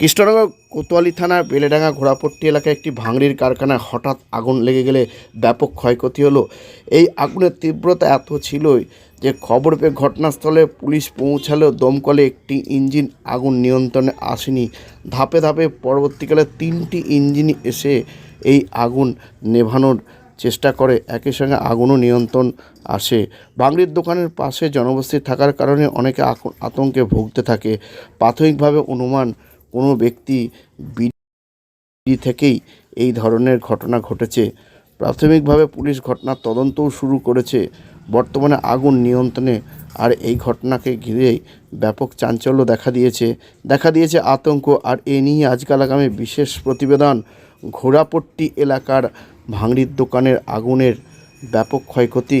কৃষ্ণনগর কোতোয়ালি থানার বেলেডাঙ্গা ঘোড়াপট্টি এলাকায় একটি ভাঙড়ির কারখানায় হঠাৎ আগুন লেগে গেলে ব্যাপক ক্ষয়ক্ষতি হলো। এই আগুনের তীব্রতা এত ছিলই যে খবর পেয়ে ঘটনাস্থলে পুলিশ পৌঁছালেও দমকলে একটি ইঞ্জিন আগুন নিয়ন্ত্রণে আসেনি। ধাপে ধাপে পরবর্তীকালে তিনটি ইঞ্জিনই এসে এই আগুন নেভানোর চেষ্টা করে। একই সঙ্গে আগুনও নিয়ন্ত্রণ আসে। বাংলির দোকানের পাশে জনবসতি থাকার কারণে অনেকে আতঙ্কে ভুগতে থাকে। প্রাথমিকভাবে অনুমান কোনো ব্যক্তি বিড়ি থেকেই এই ধরনের ঘটনা ঘটেছে। প্রাথমিকভাবে পুলিশ ঘটনার তদন্তও শুরু করেছে। বর্তমানে আগুন নিয়ন্ত্রণে, আর এই ঘটনাকে ঘিরেই ব্যাপক চাঞ্চল্য দেখা দিয়েছে। দেখা দিয়েছে আতঙ্ক, আর এ নিয়ে আজকাল আগামী বিশেষ প্রতিবেদন। ঘোড়াপট্টি এলাকার ভাঙড়ির দোকানের আগুনের ব্যাপক ক্ষয়ক্ষতি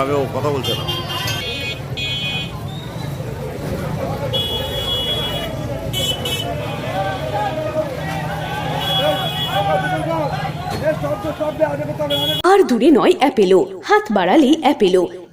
আমি ও কথা বলছে না। আর দূরে নয় অ্যাপেলো। হাত বাড়ালেই Apollo.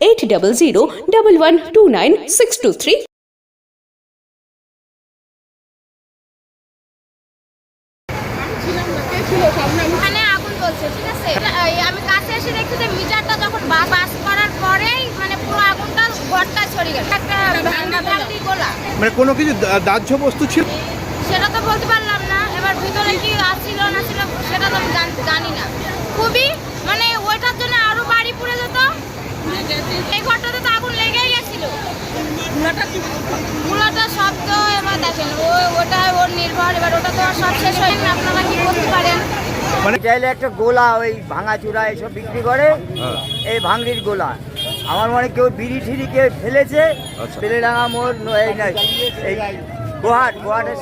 Eight double zero double one two nine six two three ওখানে আগুন জ্বলছে ঠিক আছে? আমি কাছে এসে দেখছি যে মিটারটা যখন বাস করার পরেই মানে পুরো আগুনটা ঘরটা ছড়িয়ে গেল একটা গোলা। মানে কোনো কিছু দাহ্য বস্তু ছিল? সেটা তো বলতে পারলাম না। এবার ভিতরে কি আসছিল না ছিল সেটা তো আমি জান- জানি না। খুবই মানে ওইটার জন্য আরও বাড়ি পুড়ে যেত এই ঘরটাতে তো আগুন লেগেই গেছিল মূলাটা শব্দ এবার দেখেন ও ওটা ওর নির্ভর এবার ওটা তো আর সব শেষ হয়ে গেলে আপনারা কি করতে পারেন? মানে চাইলে একটা গোলা ওই ভাঙা চূড়া এসব বিক্রি করে হ্যাঁ। এই ভাঙড়ির গোলা। আমার মনে কেউ বিড়ি ঠিড়ি কেউ ফেলেছে আচ্ছা। বেলেডাঙা মোড় এই গোহাট গোহাটের